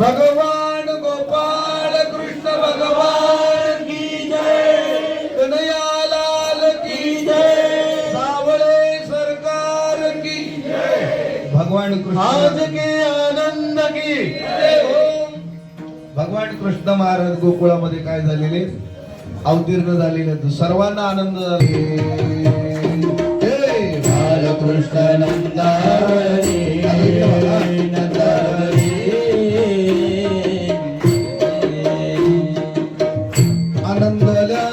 भगवान गोपाल कृष्ण भगवान की जय। कन्हैयालाल की जय। सावळे सरकार की जय। भगवान कृष्ण। आज के आनंद की हो। भगवान कृष्ण महाराज गोकुळामध्ये काय झालेले? अवतीर्ण झालेले सर्वांना आनंद झाले कृष्ण नंदा ആനന്ദലാ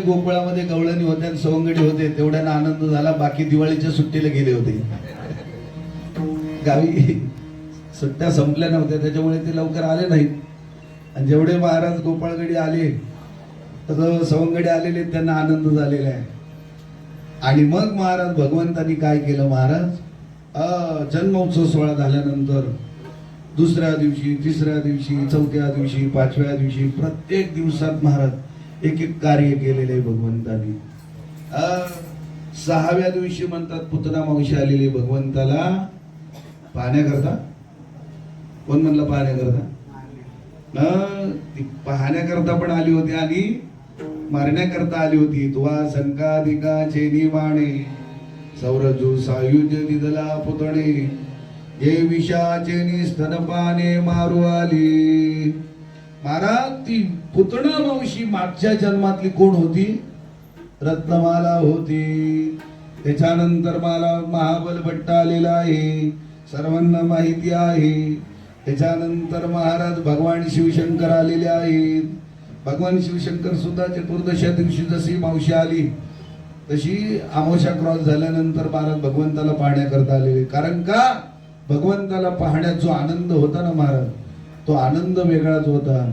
जेवढे गोकुळामध्ये गवळणी होते आणि सवंगडी होते तेवढ्यांना आनंद झाला. बाकी दिवाळीच्या सुट्टीला गेले होते. गावी सुट्ट्या संपल्या नव्हत्या त्याच्यामुळे ते लवकर आले नाहीत आणि जेवढे महाराज गोपाळगडी आले तर सवंगडी आलेले त्यांना आनंद झालेला आहे. आणि मग महाराज भगवंतांनी काय केलं महाराज? अ, जन्मोत्सव सोहळा झाल्यानंतर दुसऱ्या दिवशी तिसऱ्या दिवशी चौथ्या दिवशी पाचव्या दिवशी प्रत्येक दिवसात महाराज एक एक कार्य केलेले आहे भगवंतानी सहाव्या दिवशी म्हणतात पुतना मावशी आलेली भगवंताला पाहण्याकरता कोण म्हणलं पाहण्याकरता अ, ती पाहण्याकरता पण आली होती आणि मारण्याकरता आली होती. तुवा संकाधिका चेनी बाणे सौरजू सायुज्य दिदला पुतणे हे विषाचेनी स्तनपाने मारू आली. महाराज ती पुतणा मावशी मागच्या जन्मातली कोण होती? रत्नमाला होती. त्याच्यानंतर मला महाबल भट्ट आलेला आहे. सर्वांना माहिती आहे. त्याच्यानंतर महाराज भगवान शिवशंकर आलेले आहेत. भगवान शिवशंकर सुद्धा चतुर्दशा दिवशी जशी मावशी आली तशी आमोशा क्रॉस झाल्यानंतर महाराज भगवंताला पाहण्याकरता आलेले. कारण का? भगवंताला पाहण्यात जो आनंद होता ना महाराज तो आनंद वेगळाच होता.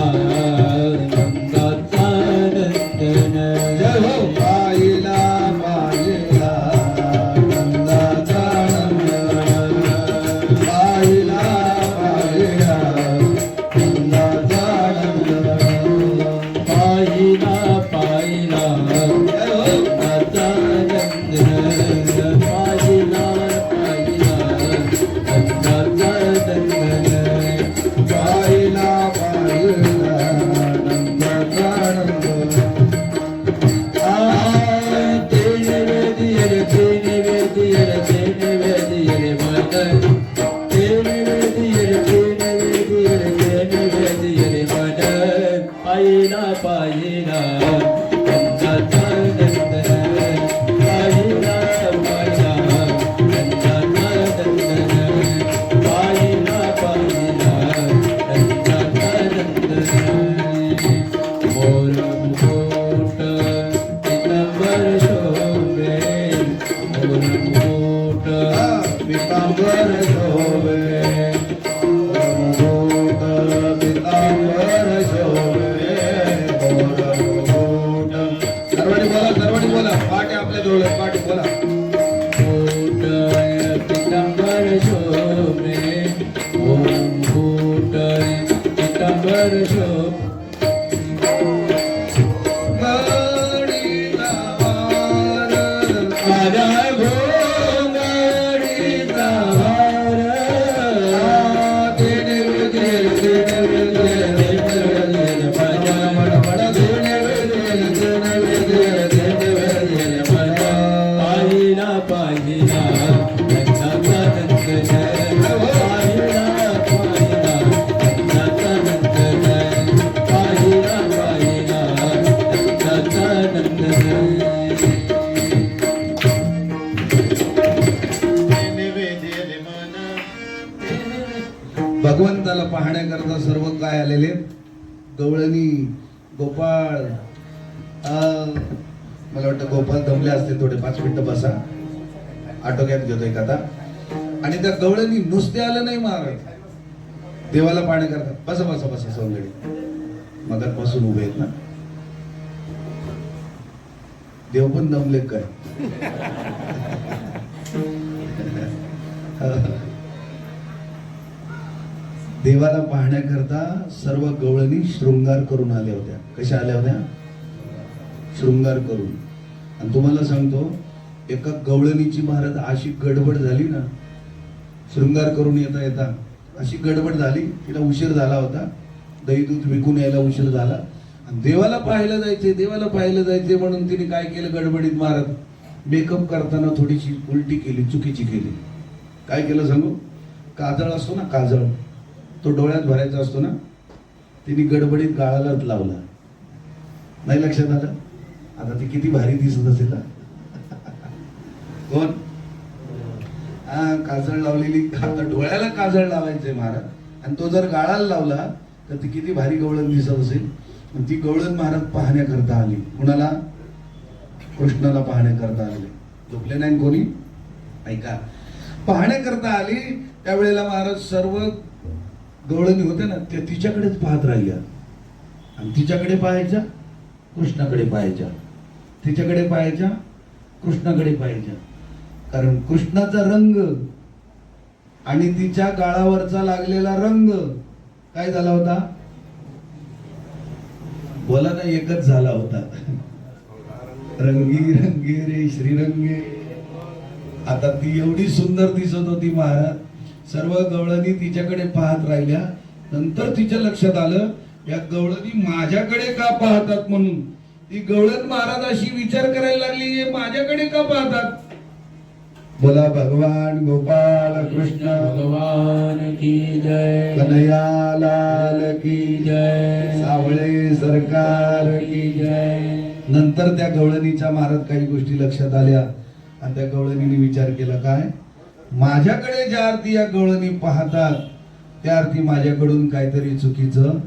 પીતાંબર ધોવે गोपाळ. मला वाटतं गोपाळ दमले असतील थोडे पाच मिनिटं बसा. आटोक्यात घेतो एक आता. आणि त्या गवळ्यांनी नुसते आलं नाही महाराज देवाला पाणी करतात. बसा बसा बसा सवलडी मगात बसून उभे आहेत ना. देव पण दमले काय? देवाला पाहण्याकरता सर्व गवळणी शृंगार करून आल्या होत्या. कशा आल्या होत्या? शृंगार करून. आणि तुम्हाला सांगतो एका गवळणीची महाराज अशी गडबड झाली ना शृंगार करून येता येता अशी गडबड झाली तिला उशीर झाला होता. दही दूध विकून यायला उशीर झाला. आणि देवाला पाहायला जायचे देवाला पाहायला जायचे म्हणून तिने काय केलं गडबडीत महाराज? मेकअप करताना थोडीशी उलटी केली चुकीची केली. काय केलं सांगू? काजळ असतो ना काजळ. तो डोळ्यात भरायचा असतो ना तिने गडबडीत गाळालाच लावला. नाही लक्षात आलं? आता ती किती भारी दिसत असेल कोण? हा काजळ लावलेली आता डोळ्याला काजळ लावायचंय महाराज. आणि तो जर गाळाला लावला तर ती किती भारी गवळण दिसत असेल. आणि ती गवळण महाराज पाहण्याकरता आली. कुणाला? कृष्णाला पाहण्याकरता आले. झोपले नाही कोणी? ऐका. पाहण्याकरता आली. त्यावेळेला महाराज सर्व गवळणी होते ना त्या तिच्याकडेच पाहत राहिल्या. आणि तिच्याकडे पाहायच्या कृष्णाकडे पाहायच्या. तिच्याकडे पाहायच्या कृष्णाकडे पाहायच्या. कारण कृष्णाचा रंग आणि तिच्या गाळावरचा लागलेला रंग काय झाला होता? बोला ना एकच झाला होता. रंगी रंगी रे श्रीरंगे. आता ती एवढी सुंदर दिसत होती महाराज. सर्व गवळणी तिच्याकडे पाहत राहिल्या. नंतर तिच्या लक्षात आलं या गवळणी माझ्याकडे का पाहतात म्हणून? ती गवळण महाराज अशी विचार करायला लागली "हे माझ्याकडे का पाहतात? बोला भगवान गोपाल कृष्ण. भगवान की जय. कन्हैया लाल की जय. सावळे सरकार की जय. नंतर त्या गवळणीच्या महाराज काही गोष्टी लक्षात आल्या. आणि त्या गवळणीने विचार केला काय? माझ्याकडे ज्या अर्थी या गवळणी पाहतात त्या अर्थी माझ्याकडून काहीतरी चुकीचं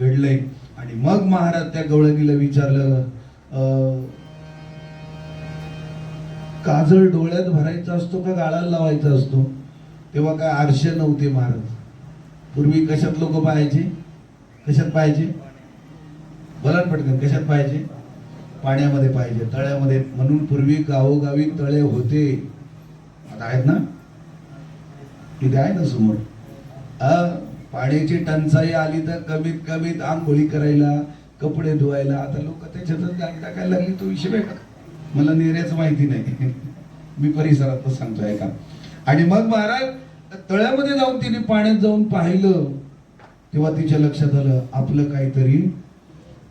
घडलंय. आणि मग महाराज त्या गवळणीला विचारलं काजळ डोळ्यात भरायचा असतो का गाळाला लावायचा असतो? तेव्हा काय आरशे नव्हते महाराज. पूर्वी कशात लोक पाहायचे? कशात पाहायचे? बोला पटकन कशात पाहिजे पाण्यामध्ये पाहिजे तळ्यामध्ये. म्हणून पूर्वी गावोगावी तळे होते. आता आहेत ना? तिथे आहे ना समोर? अ, पाण्याची टंचाई आली तर कमीत कमीत आंघोळी करायला कपडे धुवायला. आता लोक त्याच्यातच गाडी टाकायला लागली तो विषय वेगळा. मला निर्याच माहिती नाही. मी परिसरात सांगतोय का आणि मग महाराज तळ्यामध्ये जाऊन तिने पाण्यात जाऊन पाहिलं. तेव्हा तिच्या लक्षात आलं आपलं काहीतरी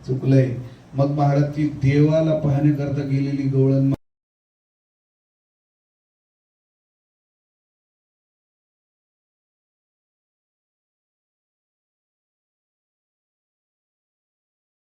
चुकलंय. मग महाराज ती देवाला पाहण्याकरता गेलेली गवळण